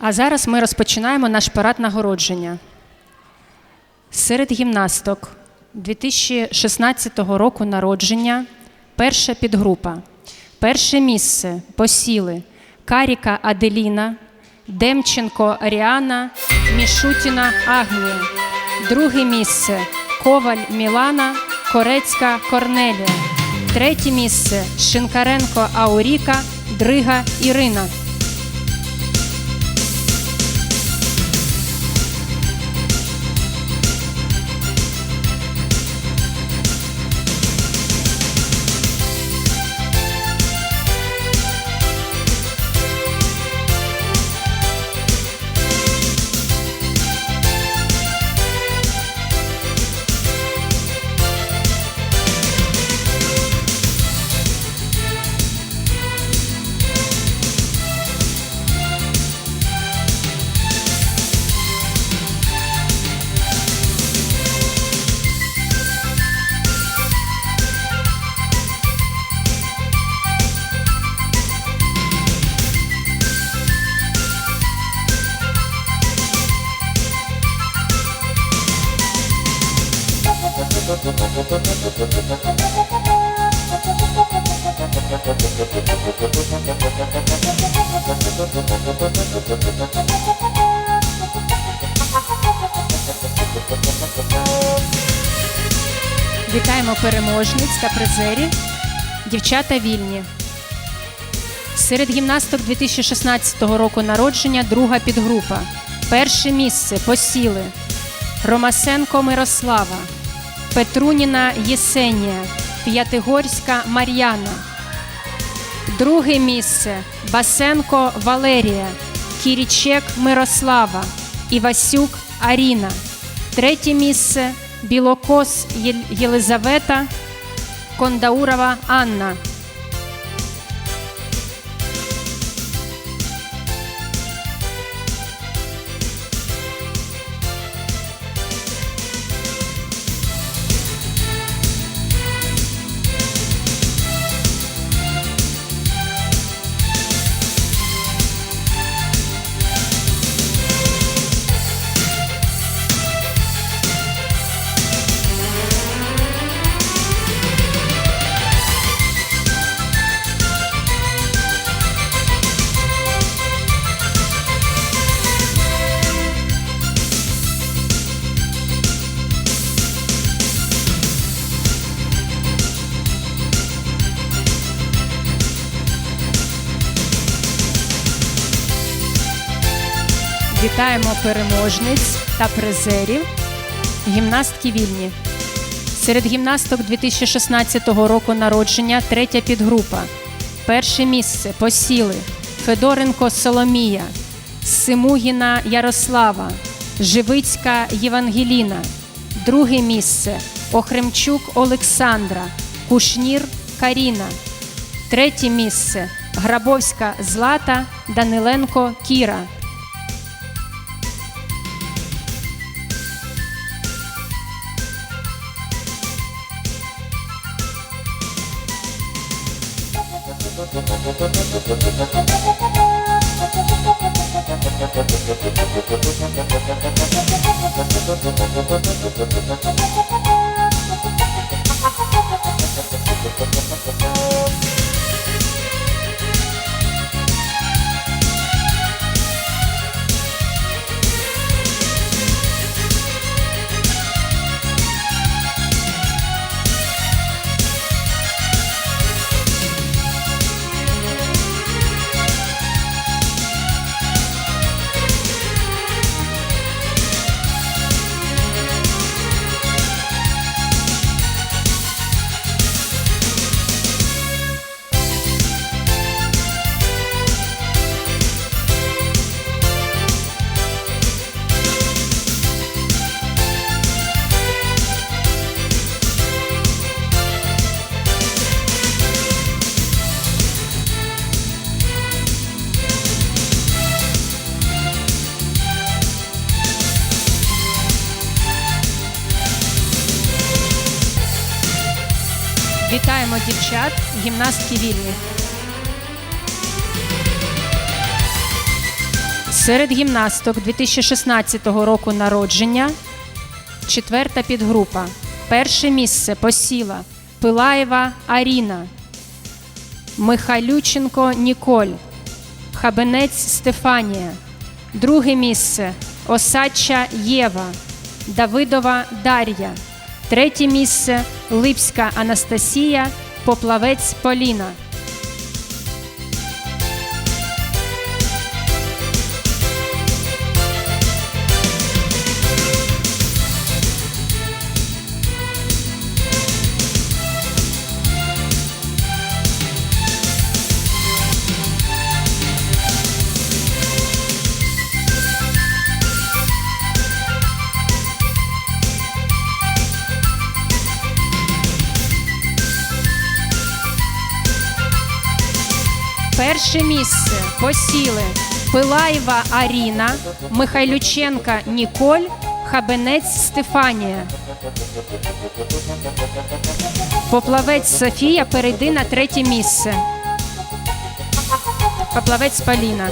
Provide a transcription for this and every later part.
А зараз ми розпочинаємо наш парад нагородження. Серед гімнасток 2016 року народження перша підгрупа. Перше місце посіли Каріка Аделіна, Демченко Аріана, Мішутіна Агнія. Друге місце Коваль Мілана, Корецька Корнелія. Третє місце Шинкаренко Ауріка, Дрига Ірина. Вітаємо переможниць та призерів. Дівчата вільні. Серед гімнасток 2016 року народження друга підгрупа. Перше місце посіли Ромасенко Мирослава, Петруніна Єсенія, П'ятигорська Мар'яна. Друге місце Басенко Валерія, Кірічек Мирослава, Івасюк Аріна. Третє місце Білокос Єлизавета, Кондаурова Анна. Вітаємо переможниць та призерів. Гімнастки вільні. Серед гімнасток 2016 року народження третя підгрупа. Перше місце посіли Федоренко Соломія, Симугіна Ярослава, Живицька Євангеліна. Друге місце Охремчук Олександра, Кушнір Каріна. Третє місце Грабовська Злата, Даниленко Кіра. Thank you. Вітаємо дівчат, гімнастки вільні. Серед гімнасток 2016 року народження. Четверта підгрупа. Перше місце посіла Пилаєва Аріна, Михайлюченко Ніколь, Хабенець Стефанія. Друге місце Осадча Єва, Давидова Дар'я. Третє місце Липська Анастасія, Поплавець Поліна. Перше місце посіли Пилаєва Аріна, Михайлюченка Ніколь, Хабенець Стефанія. Поплавець Софія перейди на третє місце. Поплавець Поліна.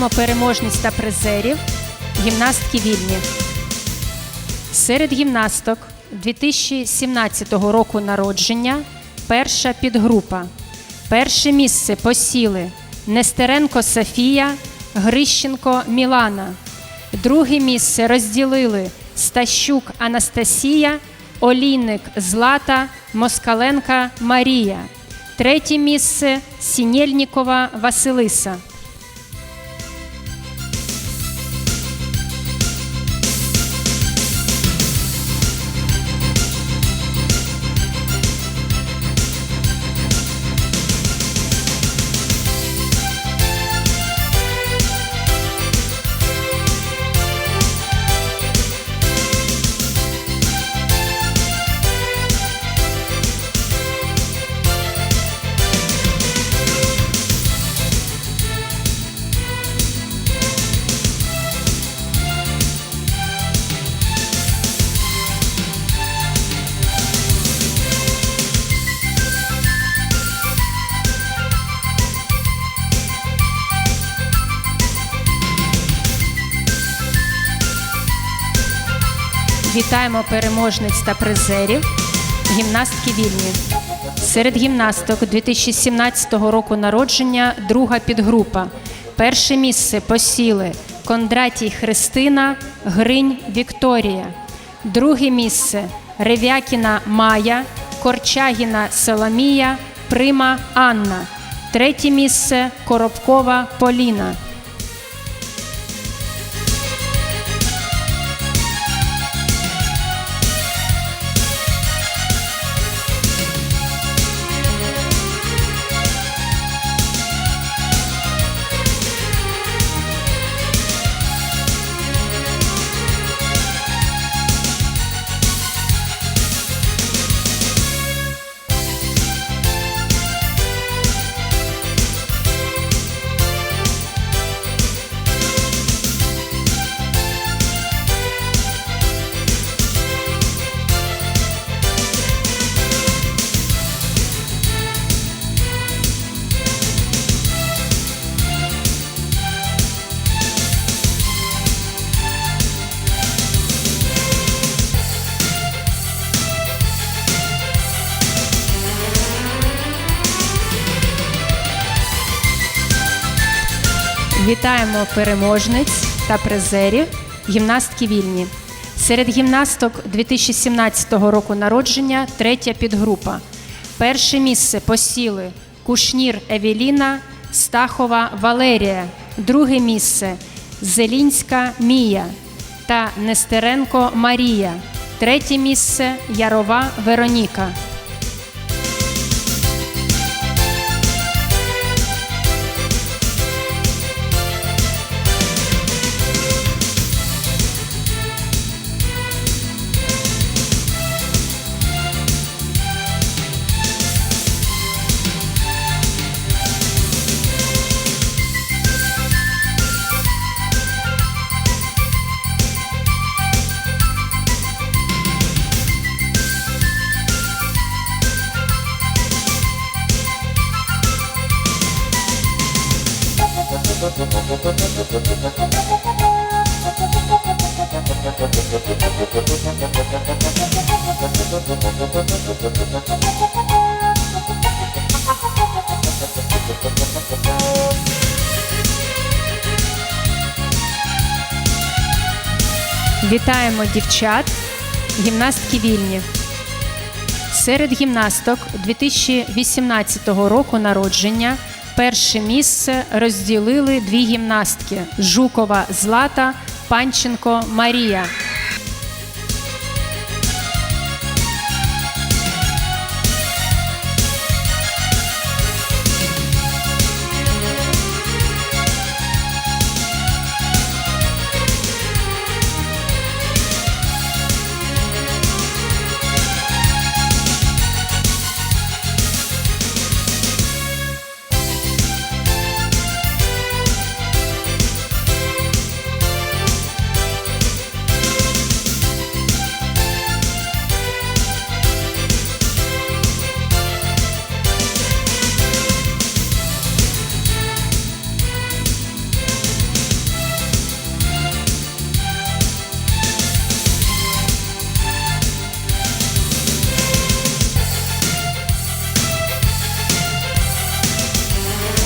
Вітаємо переможниць та призерів, гімнастки вільні. Серед гімнасток 2017 року народження перша підгрупа. Перше місце посіли Нестеренко Софія, Грищенко Мілана. Друге місце розділили Стащук Анастасія, Олійник Злата, Москаленка Марія. Третє місце Сінєльнікова Василиса. Вітаємо переможниць та призерів, гімнастки вільні. Серед гімнасток 2017 року народження друга підгрупа. Перше місце посіли Кондратій Христина, Гринь Вікторія. Друге місце Рев'якіна Майя, Корчагіна Соломія, Прима Анна. Третє місце Коробкова Поліна. Вітаємо переможниць та призерів гімнастки вільні. Серед гімнасток 2017 року народження третя підгрупа. Перше місце посіли Кушнір Евеліна, Стахова Валерія. Друге місце Зелінська Мія. та Нестеренко Марія. Третє місце Ярова Вероніка. Вітаємо дівчат, гімнастки вільні. Серед гімнасток 2018 року народження перше місце розділили дві гімнастки Жукова Злата, Панченко Марія.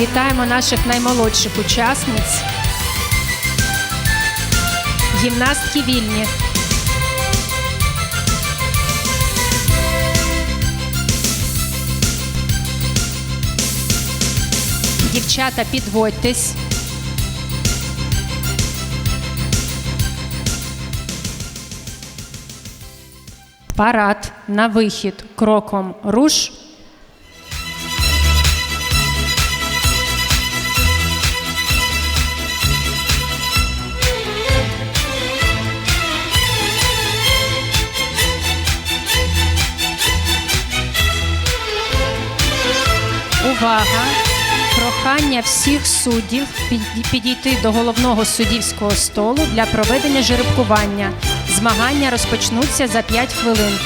Вітаємо наших наймолодших учасниць. Гімнастки вільні. Дівчата, підводьтесь. Парад на вихід кроком руш. Увага! Прохання всіх суддів під- підійти до головного суддівського столу для проведення жеребкування. Змагання розпочнуться за 5 хвилин.